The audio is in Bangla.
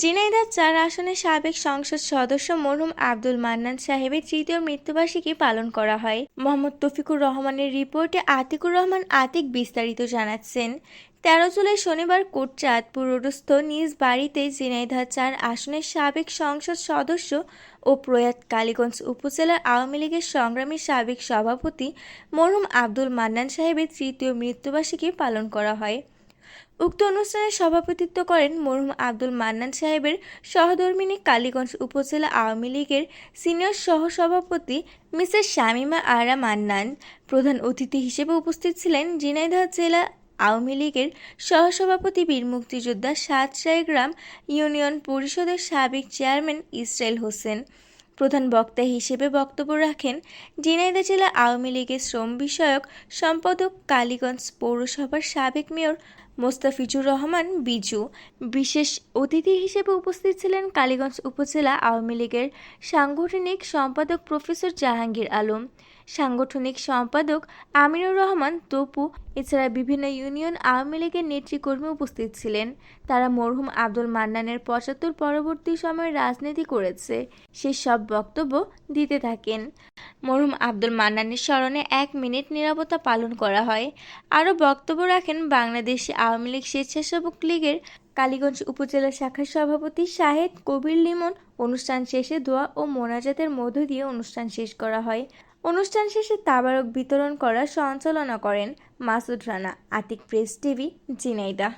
ঝিনাইদহ চার আসনের সাবেক সংসদ সদস্য মরহুম আব্দুল মান্নান সাহেবের তৃতীয় মৃত্যুবার্ষিকী পালন করা হয়। মোহাম্মদ তফিকুর রহমানের রিপোর্টে আতিকুর রহমান আতিক বিস্তারিত জানাচ্ছেন, তেরো জুলাই শনিবার কোট চাঁদপুর রোডস্থ নিজ বাড়িতে ঝিনাইদহ চার আসনের সাবেক সংসদ সদস্য ও প্রয়াত কালীগঞ্জ উপজেলার আওয়ামী লীগের সংগ্রামী সাবেক সভাপতি মরহুম আব্দুল মান্নান সাহেবের তৃতীয় মৃত্যুবার্ষিকী পালন করা হয়। উক্ত অনুষ্ঠানে সভাপতিত্ব করেন মরহুম আব্দুল মান্নান সাহেবের সহধর্মিনী কালীগঞ্জ উপজেলা আওয়ামী লীগের সিনিয়র সহসভাপতি মিসেস শামিমা আরা মান্নান। প্রধান অতিথি হিসেবে উপস্থিত ছিলেন ঝিনাইদহ জেলা আওয়ামী লীগের সহসভাপতি বীর মুক্তিযোদ্ধা সাতশাই গ্রাম ইউনিয়ন পরিষদের সাবেক চেয়ারম্যান ইসরায়েল হোসেন। প্রধান বক্তা হিসেবে বক্তব্য রাখেন ঝিনাইদহ জেলা আওয়ামী লীগের শ্রম বিষয়ক সম্পাদক কালীগঞ্জ পৌরসভার সাবেক মেয়র মোস্তাফিজুর রহমান, বিজু। বিশেষ অতিথি হিসেবে উপস্থিত ছিলেন কালীগঞ্জ উপজেলা আওয়ামী লীগের সাংগঠনিক সম্পাদক প্রফেসর জাহাঙ্গীর আলম, সাংগঠনিক সম্পাদক আমিনুর রহমান তপু, এছাড়া বিভিন্ন ইউনিয়ন আওয়ামী লীগের নেতৃকর্মী উপস্থিত ছিলেন। তারা মরহুম আব্দুল মান্নানের পঁচাত্তর পরবর্তী সময়ে রাজনীতি করেছে। সে সব বক্তব্য দিতে থাকেন। মরহুম আব্দুল মান্নানের স্মরণে এক মিনিট নিরাপত্তা পালন করা হয়। আরও বক্তব্য রাখেন বাংলাদেশ আওয়ামী লীগ স্বেচ্ছাসেবক লীগের কালীগঞ্জ উপজেলা শাখার সভাপতি শাহেদ কবির লিমন অনুষ্ঠান শেষে দোয়া ও মোনাজাতের মধ্য দিয়ে অনুষ্ঠান শেষ করা হয়। অনুষ্ঠান শেষে তাবারক বিতরণ করা সঞ্চালনা করেন মাসুদ রানা, আতিক প্রেস টিভি জিনাইদা